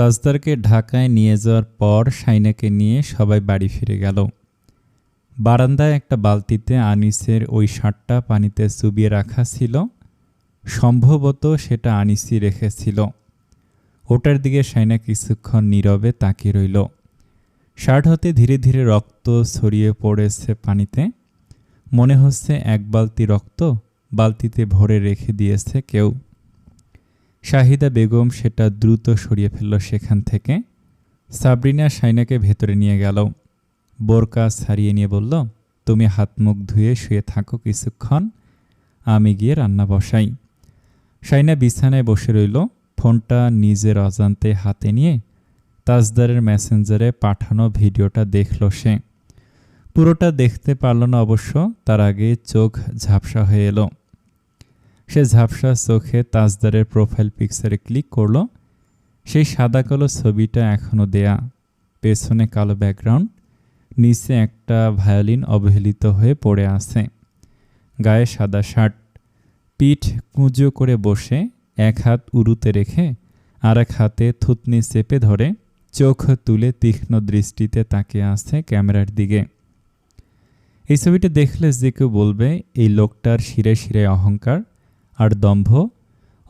তাজদারকে ঢাকায় নিয়ে যাওয়ার পর সাইনাকে নিয়ে সবাই বাড়ি ফিরে গেল। বারান্দায় একটা বালতিতে আনিসের ওই শার্টটা পানিতে চুবিয়ে রাখা ছিল। সম্ভবত সেটা আনিসই রেখেছিল। ওটার দিকে সাইনা কিছুক্ষণ নীরবে তাকিয়ে রইল। শার্ট হতে ধীরে ধীরে রক্ত ছড়িয়ে পড়েছে পানিতে। মনে হচ্ছে এক বালতি রক্ত বালতিতে ভরে রেখে দিয়েছে কেউ। শাহিদা বেগম সেটা দ্রুত সরিয়ে ফেলল সেখান থেকে। সাবরিনা সাইনাকে ভেতরে নিয়ে গেল। বোরকা ছাড়িয়ে নিয়ে বলল, তুমি হাত মুখ ধুয়ে শুয়ে থাকো কিছুক্ষণ, আমি গিয়ে রান্না বসাই। সাইনা বিছানায় বসে রইল, ফোনটা নিজের অজান্তে হাতে নিয়ে তাজদারের মেসেঞ্জারে পাঠানো ভিডিওটা দেখল সে। পুরোটা দেখতে পারল না অবশ্য, তার আগে চোখ ঝাপসা হয়ে এলো। সে ঝাপসা চোখে তাজদারের প্রোফাইল পিকচারে ক্লিক করল। সেই সাদা কালো ছবিটা এখনও দেয়া, পেছনে কালো ব্যাকগ্রাউন্ড নিচে একটা ভায়োলিন অবহেলিত হয়ে পড়ে আছে। গায়ে সাদা শার্ট পিঠ কুঁজো করে বসে, এক হাত উরুতে রেখে আর এক হাতে থুতনি চেপে ধরে, চোখ তুলে তীক্ষ্ণ দৃষ্টিতে তাকিয়ে আছে ক্যামেরার দিকে। এই ছবিটা দেখলে যে কেউ বলবে, এই লোকটার শিরে শিরে অহংকার আর দম্ভ,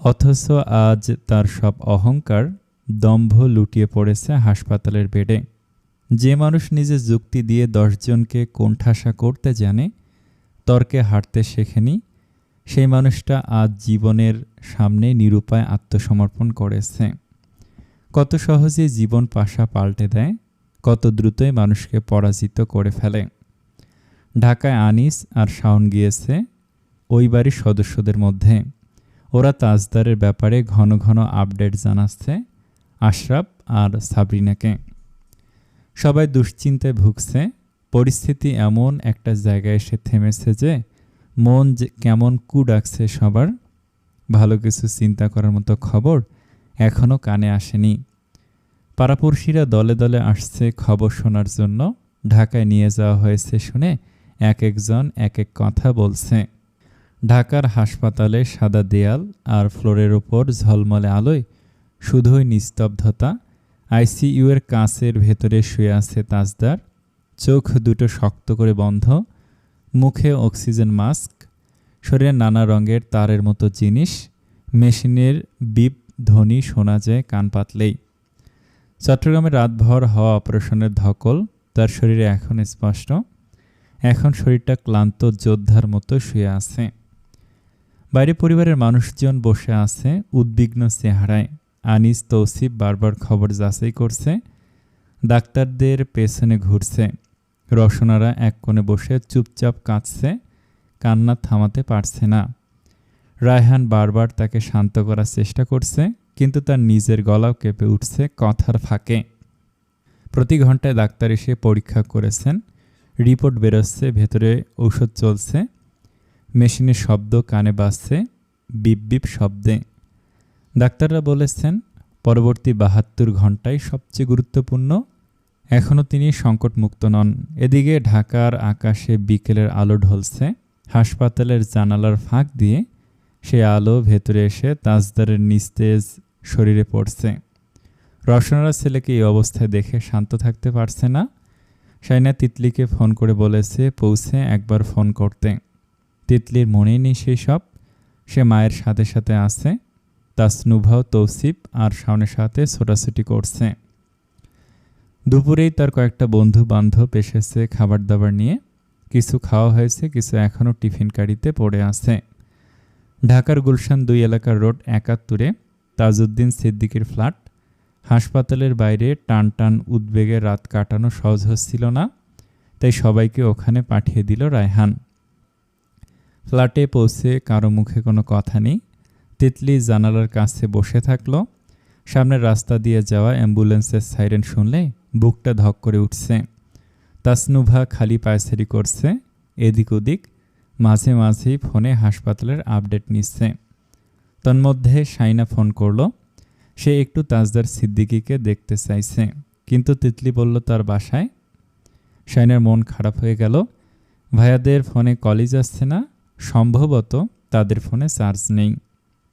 অথচ আজ তার সব অহংকার দম্ভ লুটিয়ে পড়েছে হাসপাতালের বেডে। যে মানুষ নিজে যুক্তি দিয়ে দশজনকে কোণঠাসা করতে জানে, তর্কে হাঁটতে শেখেনি, সেই মানুষটা আজ জীবনের সামনে নিরুপায় আত্মসমর্পণ করেছে। কত সহজে জীবন পাশা পাল্টে দেয়, কত দ্রুতই মানুষকে পরাজিত করে ফেলে। ঢাকায় আনিস আর শাওন গিয়েছে ওই বাড়ির সদস্যদের মধ্যে। ওরা তাজদারের ব্যাপারে ঘন ঘন আপডেট জানাচ্ছে আশরাফ আর সাবরিনাকে। সবাই দুশ্চিন্তায় ভুগছে। পরিস্থিতি এমন একটা জায়গায় এসে থেমেছে যে মন যে কেমন কু ডাকছে সবার। ভালো কিছু চিন্তা করার মতো খবর এখনও কানে আসেনি। পাড়াপড়শিরা দলে দলে আসছে খবর শোনার জন্য। ঢাকায় নিয়ে যাওয়া হয়েছে শুনে এক একজন এক এক কথা বলছে। ঢাকার হাসপাতালে সাদা দেয়াল আর ফ্লোরের ওপর ঝলমলে আলোয় শুধুই নিস্তব্ধতা। আইসিইউয়ের কাঁচের ভেতরে শুয়ে আছে তাজদার। চোখ দুটো শক্ত করে বন্ধ। মুখে অক্সিজেন মাস্ক। শরীরে নানা রঙের তারের মতো জিনিস। মেশিনের বিপ, ধ্বনি শোনা যায় কান পাতলেই। চট্টগ্রামে রাতভর হওয়া অপারেশনের ধকল তার শরীরে এখন স্পষ্ট। এখন শরীরটা ক্লান্ত যোদ্ধার মতো শুয়ে আছে। বাইরে পরিবারের মানুষজন বসে আছে, উদ্বিগ্ন চেহারায়। আনিস তৌসিফ বারবার খবর যাচাই করছে। ডাক্তারদের পেছনে ঘুরছে। রসনারা এক কোণে বসে চুপচাপ কাঁদছে। কান্না থামাতে পারছে না। রায়হান বারবার তাকে শান্ত করার চেষ্টা করছে, কিন্তু তার নিজের গলাও কেঁপে উঠছে কথার ফাঁকে। প্রতি ঘন্টায় ডাক্তার এসে পরীক্ষা করেছেন। রিপোর্ট বেরোচ্ছে, ভেতরে ঔষধ চলছে। মেশিনের শব্দ কানে বাজছে, বিপ বিপ শব্দে। ডাক্তাররা বলেছেন, পরবর্তী বাহাত্তর ঘন্টায় সবচেয়ে গুরুত্বপূর্ণ। এখনও তিনি সংকটমুক্ত নন। এদিকে ঢাকার আকাশে বিকেলের আলো ঢলছে। হাসপাতালের জানালার ফাঁক দিয়ে সে আলো ভেতরে এসে তাজদারের নিস্তেজ শরীরে পড়ছে। রসনারা ছেলেকে এই অবস্থায় দেখে শান্ত থাকতে পারছে না। সাইনা তিতলিকে ফোন করে বলেছে, পৌঁছে একবার ফোন করতে। তিতলির মনেই নেই সেই সব। সে মায়ের সাথে সাথে আছে। তাসনুভাও তৌসিফ আর শাওনের সাথে ছোটাছুটি করছে। দুপুরেই তার কয়েকটা বন্ধু বান্ধব এসেছে খাবার দাবার নিয়ে। কিছু খাওয়া হয়েছে, কিছু এখনও টিফিন কারিতে পড়ে আছে। ঢাকার গুলশান দুই এলাকার রোড একাত্তরে, তাজউদ্দিন সিদ্দিকের ফ্ল্যাট। হাসপাতালের বাইরে টান টান উদ্বেগে রাত কাটানো সহজ হচ্ছিল না, তাই সবাইকে ওখানে পাঠিয়ে দিল রায়হান। ফ্ল্যাটে পৌঁছে কারও মুখে কোনো কথা নেই। তিতলি জানালার কাছে বসে থাকল। সামনের রাস্তা দিয়ে যাওয়া অ্যাম্বুলেন্সের সাইরেন শুনলে বুকটা ধক করে উঠছে। তাসনুভা খালি পায়সারি করছে, এদিক ওদিক, মাঝে মাঝেই ফোনে হাসপাতালের আপডেট নিচ্ছে। তন্মধ্যে সাইনা ফোন করল। সে একটু তাজদার সিদ্দিকিকে দেখতে চাইছে, কিন্তু তিতলি বলল, তার বাসায়? শাইনার মন খারাপ হয়ে গেল। ভাইয়াদের ফোনে কলেজ আসছে না। সম্ভবত তাদের ফোনে চার্জ নেই।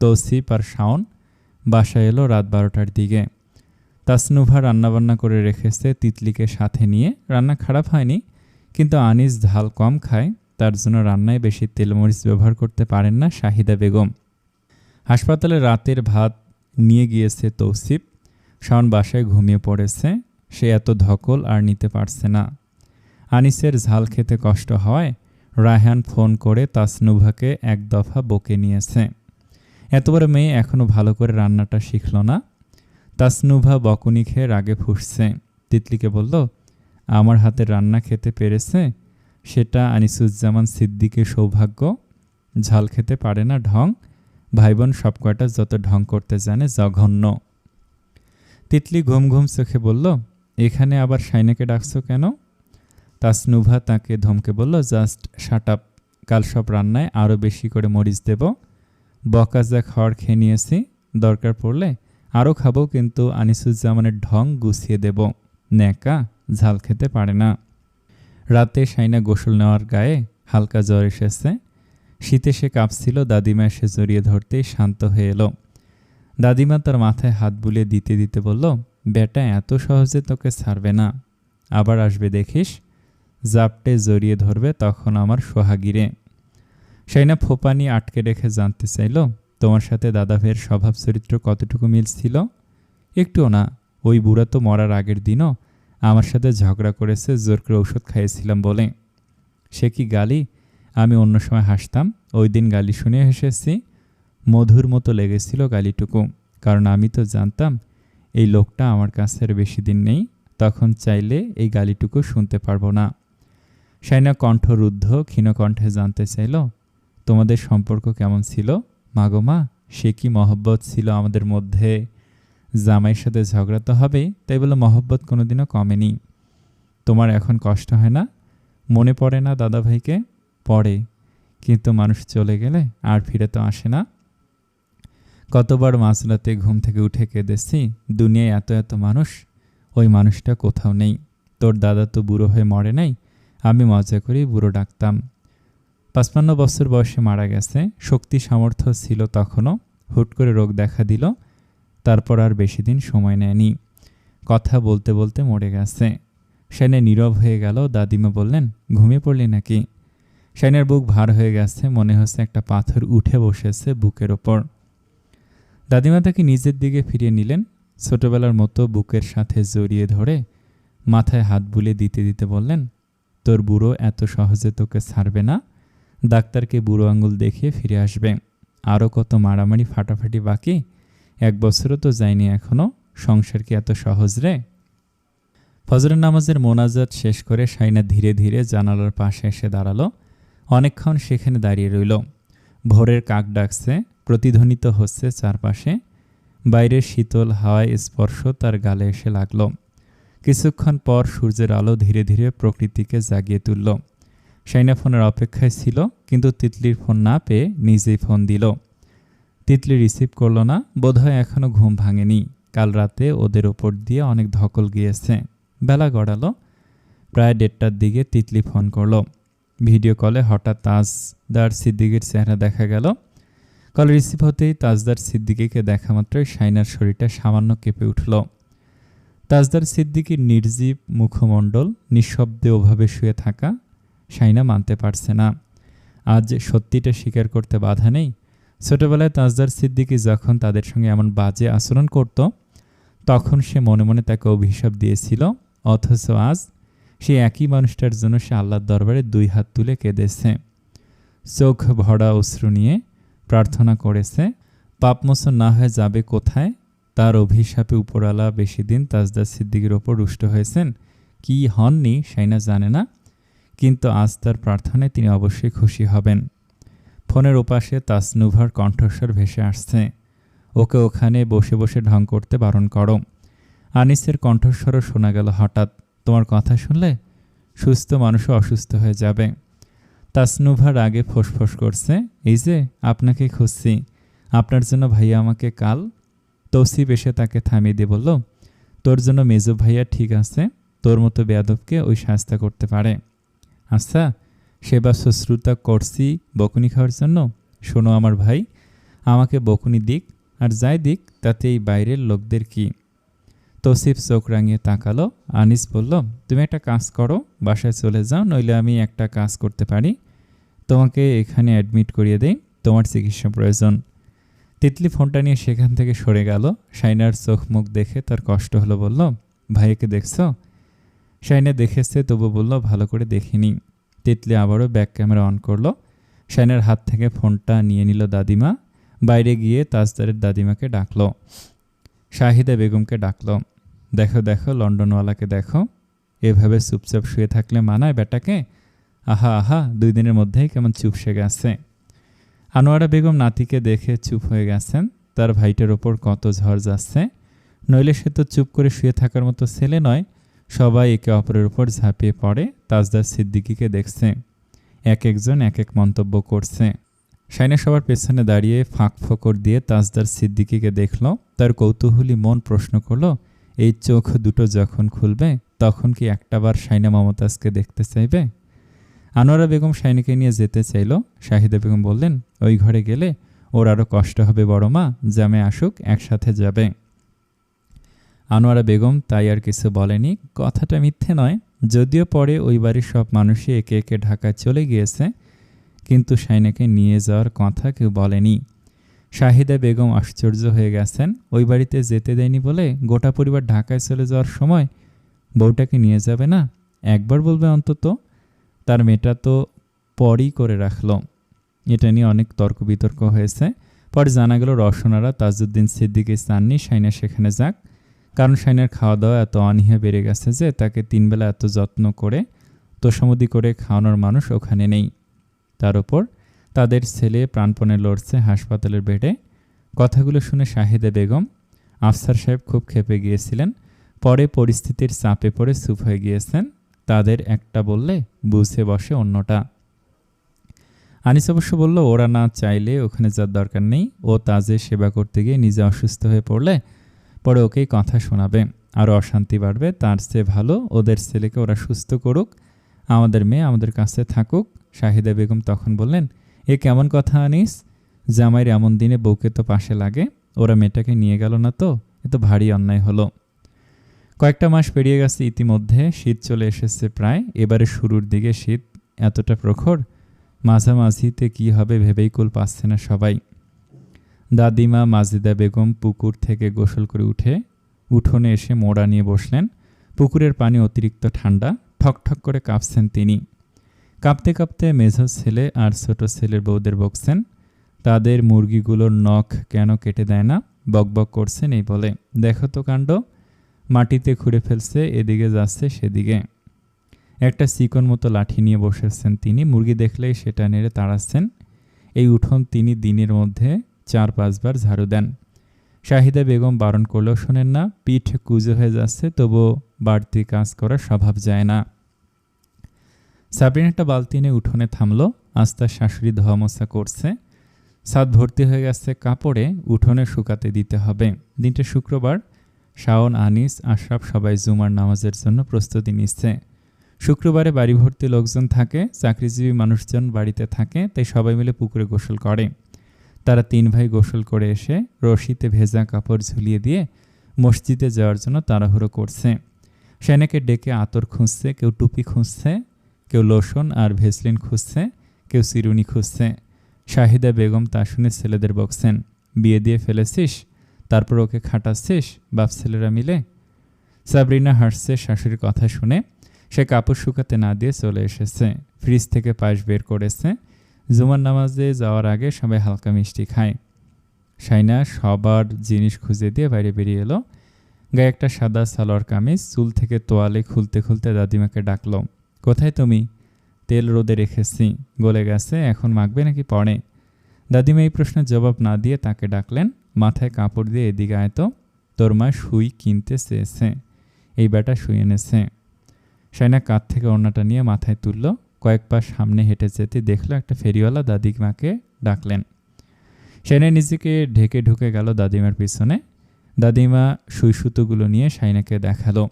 তৌসিফ আর শাওন বাসায় এলো রাত বারোটার দিকে। তাসনুভা রান্নাবান্না করে রেখেছে তিতলিকে সাথে নিয়ে। রান্না খারাপ হয়নি, কিন্তু আনিস ঝাল কম খায়, তার জন্য রান্নায় বেশি তেলমরিচ ব্যবহার করতে পারেন না শাহিদা বেগম। হাসপাতালে রাতের ভাত নিয়ে গিয়েছে তৌসিফ। শাওন বাসায় ঘুমিয়ে পড়েছে, সে এত ধকল আর নিতে পারছে না। আনিসের ঝাল খেতে কষ্ট হওয়ায় রায়হান ফোন করে তাসনুভাকে এক দফা বকে নিয়েছে। এত বড় মেয়ে এখনও ভালো করে রান্নাটা শিখল না। তাসনুভা বকুনি খেয়ে রাগে ফুসছে। তিতলিকে বলল, আমার হাতে রান্না খেতে পেরেছে? সেটা আনিসুজ্জামান সিদ্দিকের সৌভাগ্য। ঝাল খেতে পারে না ঢং। ভাই বোন সব কয়টা যত ঢং করতে জানে জঘন্য। তিতলি ঘুম ঘুম চোখে বলল, এখানে আবার সাইনাকে ডাকছো কেন? তাসনুভা তাকে ধমকে বলল, জাস্ট শাট আপ, কাল সব রান্নায় আরও বেশি করে মরিচ দেব। বকাজা খাওয়ার খেয়ে নিয়েছি, দরকার পড়লে আরও খাব, কিন্তু আনিসুজ্জামানের ঢং গুছিয়ে দেব। ন্যাকা, ঝাল খেতে পারে না। রাতে সাইনা গোসল নেওয়ার গায়ে হালকা জ্বর এসেছে। শীতে সে কাঁপছিল, দাদিমা এসে জড়িয়ে ধরতেই শান্ত হয়ে এলো। দাদিমা তার মাথায় হাত বুলিয়ে দিতে দিতে বলল, বেটা, এত সহজে তোকে ছাড়বে না। আবার আসবে, দেখিস? জাপটে জড়িয়ে ধরবে তখন আমার সোহাগিরে। সাইনা ফোপানি আটকে রেখে জানতে চাইল, তোমার সাথে দাদা ভাইয়ের স্বভাব চরিত্র কতটুকু মিল ছিল একটুও না, ওই বুড়া তো মরার আগের দিনও আমার সাথে ঝগড়া করেছে জোর করে ঔষধ খাইয়েছিলাম বলে। সে কি গালি? আমি অন্য সময় হাসতাম, ওই দিন গালি শুনে হেসেছি। মধুর মতো লেগেছিল গালিটুকু, কারণ আমি তো জানতাম, এই লোকটা আমার কাছে বেশি দিন নেই, তখন চাইলে এই গালিটুকু শুনতে পারব না। সাইনা কণ্ঠরুদ্ধ ক্ষীণকণ্ঠে জানতে চাইল, তোমাদের সম্পর্ক কেমন ছিল? মাগো মা, সে কি মহব্বত ছিল আমাদের মধ্যে? জামাইয়ের সাথে ঝগড়া তো হবেই, তাই বলে মহব্বত কোনোদিনও কমেনি। তোমার এখন কষ্ট হয় না? মনে পড়ে না দাদা ভাইকে পড়ে। কিন্তু মানুষ চলে গেলে আর ফিরে তো আসে না। কতবার মাঝরাতে ঘুম থেকে উঠে কেঁদেছি, দুনিয়ায় এত এত মানুষ, ওই মানুষটা কোথাও নেই। তোর দাদা তো বুড়ো হয়ে মরে নাই আমি মজা করেই বুড়ো ডাকতাম। পাঁচপান্ন বছর বয়সে মারা গেছে, শক্তি সামর্থ্য ছিল তখনও। হুট করে রোগ দেখা দিল, তারপর আর বেশি দিন সময় নেয়নি। কথা বলতে বলতে মরে গেছে। সেনে নীরব হয়ে গেল, দাদিমা বললেন, ঘুমিয়ে পড়লি নাকি? সেনের বুক ভার হয়ে গেছে, মনে হচ্ছে একটা পাথর উঠে বসেছে বুকের ওপর। দাদিমা তাকে নিজের দিকে ফিরিয়ে নিলেন, ছোটবেলার মতো বুকের সাথে জড়িয়ে ধরে মাথায় হাত বুলিয়ে দিতে দিতে বললেন তোর বুড়ো এত সহজে তোকে ছাড়বে না। ডাক্তারকে বুড়ো আঙুল দেখিয়ে ফিরে আসবে। আরও কত মারামারি ফাটাফাটি বাকি? এক বছরও তো যায়নি এখনও সংসার কি এত সহজ রে? ফজরের নামাজের মোনাজাত শেষ করে সাইনা ধীরে ধীরে জানালার পাশে এসে দাঁড়াল। অনেকক্ষণ সেখানে দাঁড়িয়ে রইল। ভোরের কাক ডাকছে, প্রতিধ্বনিত হচ্ছে চারপাশে। বাইরের শীতল হাওয়ায় স্পর্শ তার গালে এসে লাগল। কিছুক্ষণ পর সূর্যের আলো ধীরে ধীরে প্রকৃতিকে জাগিয়ে তুলল। সাইনা ফোনের অপেক্ষায় ছিল, কিন্তু তিতলির ফোন না পেয়ে নিজেই ফোন দিল। তিতলি রিসিভ করল না, বোধহয় এখনও ঘুম ভাঙেনি। কাল রাতে ওদের ওপর দিয়ে অনেক ধকল গিয়েছে। বেলা গড়ালো, প্রায় দেড়টার দিকে তিতলি ফোন করল। ভিডিও কলে হঠাৎ তাজদার সিদ্দিকের চেহারা দেখা গেল। কল রিসিভ হতেই তাজদার সিদ্দিকিকে দেখা মাত্রই সাইনার শরীরটা সামান্য কেঁপে উঠল। তাজদার সিদ্দিকির নির্জীব মুখমণ্ডল নিঃশব্দে ওভাবে শুয়ে থাকা সাইনা মানতে পারছে না। আজ সত্যিটা স্বীকার করতে বাধা নেই। ছোটবেলায় তাজদার সিদ্দিকি যখন তাদের সঙ্গে এমন বাজে আচরণ করত, তখন সে মনে মনে তাকে অভিশাপ দিয়েছিল, অথচ আজ সে একই মানুষটার জন্য সে আল্লাহর দরবারে দুই হাত তুলে কেঁদেছে। চোখ ভরা অশ্রু নিয়ে প্রার্থনা করেছে, পাপমোচন না হয়ে যাবে কোথায়? তার অভিশাপে উপরালা বেশি দিন তাজদার সিদ্দিকের ওপর রুষ্ট হয়েছেন। কি হননি সাইনা জানে না, কিন্তু আজ তার প্রার্থনায় তিনি অবশ্যই খুশি হবেন। ফোনের ওপাশে তাসনুভার কণ্ঠস্বর ভেসে আসছে। ওকে ওখানে বসে বসে ঢং করতে বারণ করো। আনিসের কণ্ঠস্বরও শোনা গেল হঠাৎ। তোমার কথা শুনলে সুস্থ মানুষও অসুস্থ হয়ে যাবে। তাসনুভার আগে ফোসফোস করছে, এই যে, আপনাকে খুঁজছি। আপনার জন্য ভাইয়া আমাকে কাল তৌসিফ এসে তাকে থামিয়ে দিয়ে বলল, তোর জন্য মেজো ভাইয়া ঠিক আছে, তোর মতো বেয়াদবকে ওই শাস্তা করতে পারে। আচ্ছা সেবা শুশ্রূতা করছি বকুনি খাওয়ার জন্য? শোনো আমার ভাই, আমাকে বকুনি দিক, আর যাই দিক, তাতে এই বাইরের লোকদের কি? তসিফ চোখ রাঙিয়ে তাকালো, আনিস বলল, তুমি একটা কাজ করো, বাসায় চলে যাও, নইলে আমি একটা কাজ করতে পারি। তোমাকে এখানে অ্যাডমিট করিয়ে দেই, তোমার চিকিৎসা প্রয়োজন। তিতলি ফোনটা নিয়ে সেখান থেকে সরে গেল। শাইনার চোখ মুখ দেখে তার কষ্ট হলো, বলল ভাইকে দেখছ? শাইনা দেখেছে তবু বলল, ভালো করে দেখিনি। তিতলি আবারও ব্যাক ক্যামেরা অন করল। শাইনার হাত থেকে ফোনটা নিয়ে নিল দাদিমা। বাইরে গিয়ে তাজদারের দাদিমাকে ডাকলো। শাহিদা বেগমকে ডাকলো। দেখো দেখো, লন্ডনওয়ালাকে দেখো। এভাবে চুপচাপ শুয়ে থাকলে মানায় বেটাকে আহা আহা, দুই দিনের মধ্যেই কেমন চুপসে গেছে। আনোয়ারা বেগম নাতিকে দেখে চুপ হয়ে গেছেন। তার ভাইটার ওপর কত ঝড় যাচ্ছে। নইলে সে তো চুপ করে শুয়ে থাকার মতো ছেলে নয়। সবাই একে অপরের উপর ঝাঁপিয়ে পড়ে। তাজদার সিদ্দিকিকে দেখছে। এক একজন এক এক মন্তব্য করছে। সাইনা সবার পেছনে দাঁড়িয়ে ফাঁক ফোকর দিয়ে তাজদার সিদ্দিকিকে দেখল। তার কৌতূহলী মন প্রশ্ন করল, এই চোখ দুটো যখন খুলবে, তখন কি একটাবার সাইনা মমতাজকে দেখতে চাইবে? আনোয়ারা বেগম সাইনিকে নিয়ে যেতে চাইল। শাহিদা বেগম বললেন, ওই ঘরে গেলে ওর আরও কষ্ট হবে, বড় মা। জামে আসুক, একসাথে যাবে। আনোয়ারা বেগম তাই আর কিছু বলেনি। কথাটা মিথ্যে নয়। যদিও পরে ওই বাড়ির সব মানুষই একে একে ঢাকায় চলে গিয়েছে, কিন্তু সাইনাকে নিয়ে যাওয়ার কথা কেউ বলেনি। শাহিদা বেগম আশ্চর্য হয়ে গেছেন। ওই বাড়িতে যেতে দেয়নি বলে গোটা পরিবার ঢাকায় চলে যাওয়ার সময় বউটাকে নিয়ে যাবে না? একবার বলবে অন্তত। তার মেয়েটা তো পরই করে রাখল। এটা নিয়ে অনেক তর্ক বিতর্ক হয়েছে। পরে জানা গেল রসনারা তাজউদ্দিন সিদ্দিকে চাননি সাইনা সেখানে যাক। কারণ সাইনার খাওয়া দাওয়া এত অনীহা বেড়ে গেছে যে তাকে তিনবেলা এত যত্ন করে, তোষামদি করে খাওয়ানোর মানুষ ওখানে নেই। তার ওপর তাদের ছেলে প্রাণপণে লড়ছে হাসপাতালের বেডে। কথাগুলো শুনে শাহিদা বেগম, আফসার সাহেব খুব ক্ষেপে গিয়েছিলেন। পরে পরিস্থিতির চাপে পড়ে চুপ হয়ে গিয়েছেন। তাদের একটা বললে, বুঝে বসে অন্যটা। আনিস অবশ্য বলল, ওরা না চাইলে ওখানে যার দরকার নেই। ও তাজের সেবা করতে গিয়ে নিজে অসুস্থ হয়ে পড়লে পরে ওকেই কথা শোনাবে। আরও অশান্তি বাড়বে। তার চেয়ে ভালো ওদের ছেলেকে ওরা সুস্থ করুক। আমাদের মেয়ে আমাদের কাছে থাকুক। শাহিদা বেগম তখন বললেন, এ কেমন কথা আনিস? জামাইয়ের এমন দিনে বউকে তো পাশে লাগে। ওরা মেয়েটাকে নিয়ে গেল না তো? এ তো ভারী অন্যায় হলো। কয়েকটা মাস পেরিয়ে গেছে ইতিমধ্যে, শীত চলে এসেছে প্রায়। এবারে শুরুর দিকে শীত এতটা প্রখর, মাঝামাঝিতে কি হবে ভেবেই কুল পাচ্ছে না সবাই। দাদিমা, মাজিদা বেগম পুকুর থেকে গোসল করে উঠে, উঠোনে এসে মোড়া নিয়ে বসলেন। পুকুরের পানি অতিরিক্ত ঠান্ডা ঠকঠক করে কাঁপছেন তিনি। কাঁপতে কাঁপতে মেঝো ছেলে আর ছোট ছেলের বউদের বকছেন। তাদের মুরগিগুলোর নখ কেন কেটে দেয় না? বকবক করছেন এই বলে। দেখো তো কাণ্ড মাটিতে খুঁড়ে ফেলছে, এদিকে যাচ্ছে, সেদিকে। একটা চিকন মতো লাঠি নিয়ে বসেছেন তিনি। মুরগি দেখলেই সেটা নেড়ে তাড়াচ্ছেন। এই উঠোন তিনি দিনের মধ্যে চার, পাঁচবার ঝাড়ু দেন। শাহিদা বেগম বারণ করলেও শোনেন না। পিঠ কুজো হয়ে যাচ্ছে, তবুও বাড়তি কাজ করা স্বভাব যায় না। সাবরিন একটা বালতি নিয়ে উঠোনে থামলো। আস্তার শাশুড়ি ধোয়া মোছা করছে। ছাদ ভর্তি হয়ে গেছে কাপড়ে। উঠোনে শুকাতে দিতে হবে। দিনটা শুক্রবার। শাওন, আনিস, আশরাফ সবাই জুমার নামাজের জন্য প্রস্তুতি নিচ্ছে। শুক্রবারে বাড়ি ভর্তি লোকজন থাকে, চাকরিজীবী মানুষজন বাড়িতে থাকে, তাই সবাই মিলে পুকুরে গোসল করে। তারা তিন ভাই গোসল করে এসে রশিতে ভেজা কাপড় ঝুলিয়ে দিয়ে মসজিদে যাওয়ার জন্য তাড়াহুড়ো করছে। সেনাকে ডেকে আতর খুঁজছে, কেউ টুপি খুঁজছে, কেউ লোশন আর ভেসলিন খুঁজছে, কেউ চিরুনি খুঁজছে। শাহিদা বেগম তা শুনে ছেলেদের বকছেন, বিয়ে দিয়ে ফেলেছিস? তারপর ওকে খাটাচ্ছিস, বাপ ছেলেরা মিলে? সাবরিনা হাসছে শাশুড়ির কথা শুনে। সে কাপড় শুকাতে না দিয়ে চলে এসেছে। ফ্রিজ থেকে পায়েস বের করেছে। জুমার নামাজে যাওয়ার আগে সবাই হালকা মিষ্টি খায়। সাইনা সবার জিনিস খুঁজে দিয়ে বাইরে বেরিয়ে এলো। গায়ে একটা সাদা সালোয়ার কামিজ, চুল থেকে তোয়ালে খুলতে খুলতে দাদিমাকে ডাকলো। কোথায় তুমি? তেল রোদে রেখেছি। গলে গেছে, এখন মাখবে নাকি পড়ে দাদিমা এই প্রশ্নের জবাব না দিয়ে তাকে ডাকলেন। মাথায় কাপড় দিয়ে এদিকে আয়তো তোর মা সুই কিনতে চেয়েছে। এই বেটা শুই এনেছে। সাইনা কাঁধ থেকে ওড়নাটা নিয়ে মাথায় তুলল। কয়েক পা সামনে হেঁটে যেতে দেখল একটা ফেরিওয়ালা দাদিমাকে ডাকলেন। সাইনা নিজেকে ঢেকে ঢুকে গেল দাদিমার পিছনে। দাদিমা সুই সুতোগুলো নিয়ে সাইনাকে দেখাল।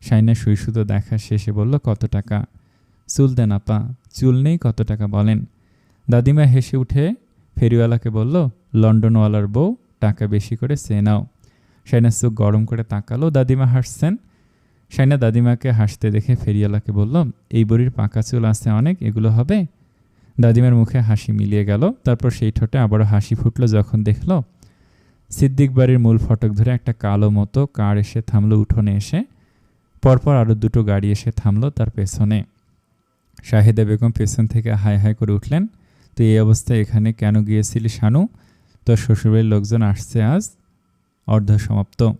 সাইনা সুই সুতো দেখা শেষে বলল, কত টাকা? চুল দেন আপা। চুল নেই, কত টাকা বলেন? দাদিমা হেসে উঠে ফেরিওয়ালাকে বলল, লন্ডনওয়ালার বউ টাকা বেশি করে, সে নাও। শাইনার চোখ গরম করে তাকালো, দাদিমা হাসছেন। শাইনা দাদিমাকে হাসতে দেখে ফেরিয়ালাকে বলল, এই বড়ির পাকা চুল আছে অনেক, এগুলো হবে? দাদিমার মুখে হাসি মিলিয়ে গেল। তারপর সেই ঠোঁটে আবারও হাসি ফুটলো যখন দেখল, সিদ্দিক বাড়ির মূল ফটক ধরে একটা কালো মতো কার এসে থামলো উঠোনে এসে। পরপর আরও দুটো গাড়ি এসে থামলো তার পেছনে। শাহেদা বেগম পেছন থেকে হাই হাই করে উঠলেন তো এই অবস্থায় এখানে কেন গিয়েছিলি, শানু? তোর শ্বশুরবাড়ির লোকজন আসছে আজ। অর্ধ সমাপ্ত।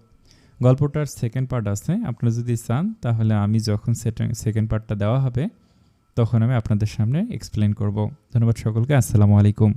গল্পটার সেকেন্ড পার্ট আছে। আপনারা যদি চান, তাহলে আমি যখন সেকেন্ড পার্টটা দেওয়া হবে, তখন আমি আপনাদের সামনে এক্সপ্লেন করব। ধন্যবাদ সকলকে। আসসালামু আলাইকুম।